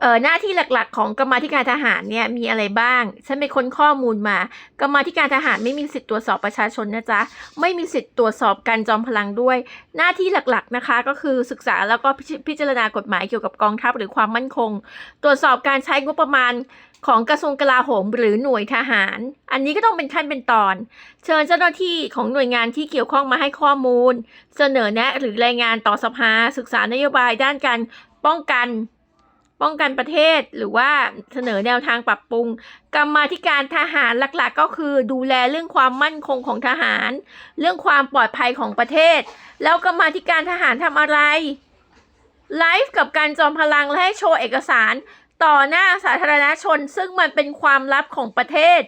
เออหน้าที่หลักๆ ของกรรมาธิการทหารเนี่ยมีอะไรบ้าง ฉันไปค้นข้อมูลมากรรมาธิการทหารไม่มีสิทธิ์ตรวจสอบประชาชนนะจ๊ะ ไม่มีสิทธิ์ตรวจสอบการจอมพลังด้วย หน้าที่หลักๆนะคะ ก็คือศึกษาแล้วก็พิจารณากฎหมายเกี่ยวกับกองทัพหรือความมั่นคง ตรวจสอบการใช้งบประมาณของกระทรวงกลาโหมหรือหน่วยทหาร อันนี้ก็ต้องเป็นขั้นเป็นตอน เชิญเจ้าหน้าที่ของหน่วยงานที่เกี่ยวข้องมาให้ข้อมูล เสนอแนะหรือรายงานต่อสภาศึกษานโยบายด้านการป้องกัน ป้องกันประเทศหรือว่าเสนอแนวทางปรับปรุง กรรมาธิการทหารหลักๆ ก็คือดูแลเรื่องความมั่นคงของทหาร เรื่องความปลอดภัยของประเทศ แล้วกรรมาธิการทหารทำอะไรไลฟ์กับการจอมพลังและให้โชว์เอกสาร ต่อหน้าสาธารณชน ซึ่งมันเป็นความลับของประเทศ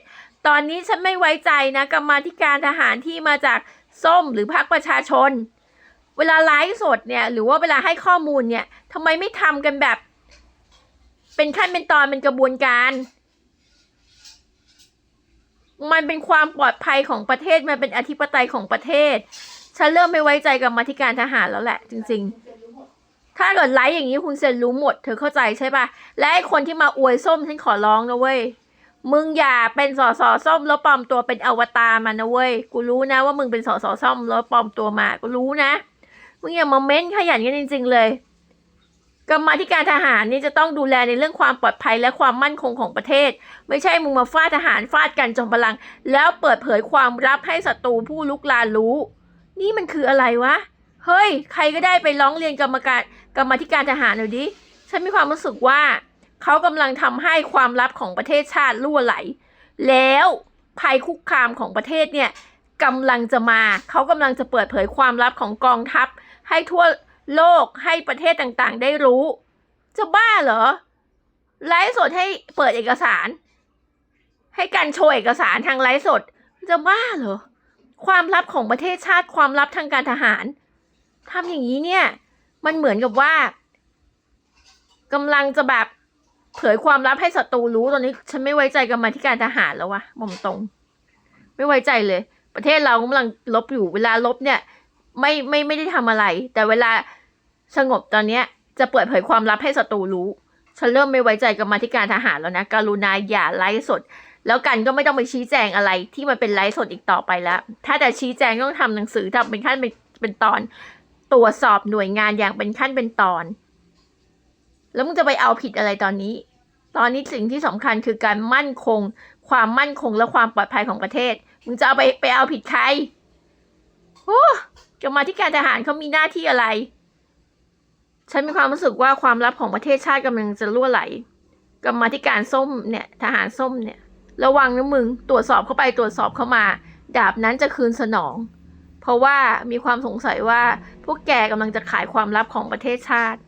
ตอนนี้ฉันไม่ไว้ใจนะกรรมาธิการทหารที่มาจากส้มหรือพรรคประชาชน เวลาไลฟ์สดเนี่ยหรือว่าเวลาให้ข้อมูลเนี่ยทำไมไม่ทำกันแบบ เป็นขั้นเป็นตอนเป็นกระบวนการ มันเป็นความปลอดภัยของประเทศมันเป็นอธิปไตยของประเทศ ฉันเริ่มไม่ไว้ใจกับมาธิการทหารแล้วแหละ จริง ๆ ถ้าเกิดไลฟ์อย่างนี้คุณเซนรู้หมด เธอเข้าใจใช่ปะและไอคนที่มาอวยส้มฉันขอร้องนะเว้ยมึงอย่าเป็นสอสอส้มแล้วปลอมตัวเป็นอวตารมันนะเว้ย กูรู้นะว่ามึงเป็นสอสอส้มแล้วปลอมตัวมา กูรู้นะ มึงอย่ามาเม้นขยันกันจริง ๆ เลย กรรมาธิการทหารนี่จะต้องดูแลในเรื่องความปลอดภัยและความมั่นคงของประเทศ ไม่ใช่มึงมาฟาดทหารฟาดกันจอมพลัง แล้วเปิดเผยความลับให้ศัตรูผู้ลุกลานรู้ นี่มันคืออะไรวะ เฮ้ย ใครก็ได้ไปร้องเรียนกรรมการกรรมาธิการทหารหน่อยดิ ฉันมีความรู้สึกว่า เขากำลังทำให้ความลับของประเทศชาติรั่วไหล แล้วภัยคุกคามของประเทศเนี่ยกำลังจะมา เขากำลังจะเปิดเผยความลับของกองทัพ ให้ทั่ว โลกให้ประเทศต่างๆ ได้รู้ จะบ้าเหรอ ไลฟ์สดให้เปิดเอกสาร ให้การโชว์เอกสารทางไลฟ์สด จะบ้าเหรอ ความลับของประเทศชาติความลับทางการทหารทำอย่างนี้เนี่ย มันเหมือนกับว่ากำลังจะแบบเผยความลับให้ศัตรูรู้ตอนนี้ ฉันไม่ไว้ใจกรรมาธิการทหารแล้ววะบอกตรง ไม่ไว้ใจเลย ประเทศเรากำลังลบอยู่เวลาลบเนี่ย ไม่ไม่ไม่ได้ทำอะไร แต่เวลาสงบตอนเนี้ย จะเปิดเผยความลับให้ศัตรูรู้ฉันเริ่มไม่ไว้ใจกรรมาธิการทหารแล้วนะกรุณาอย่าไลฟ์สด แล้วกันก็ไม่ต้องไปชี้แจงอะไรที่มันเป็นไลฟ์สดอีกต่อไปแล้ว ถ้าแต่ชี้แจงต้องทำหนังสือทำเป็นขั้นเป็นเป็นตอน ตรวจสอบหน่วยงานอย่างเป็นขั้นเป็นตอน แล้วมึงจะไปเอาผิดอะไรตอนนี้ ตอนนี้สิ่งที่สำคัญคือการมั่นคง ความมั่นคงและความปลอดภัยของประเทศ มึงจะเอาไปไปเอาผิดใคร โอ้กรรมาธิการทหารเขามีหน้าที่อะไร ฉันมีความรู้สึกว่าความลับของประเทศชาติกำลังจะล่วไหลกรรมาธิการส้มเนี่ยทหารส้มเนี่ย ระวังนะมึงตรวจสอบเข้าไปตรวจสอบเข้ามา ดาบนั้นจะคืนสนอง เพราะว่ามีความสงสัยว่าพวกแกกำลังจะขายความลับของประเทศชาติ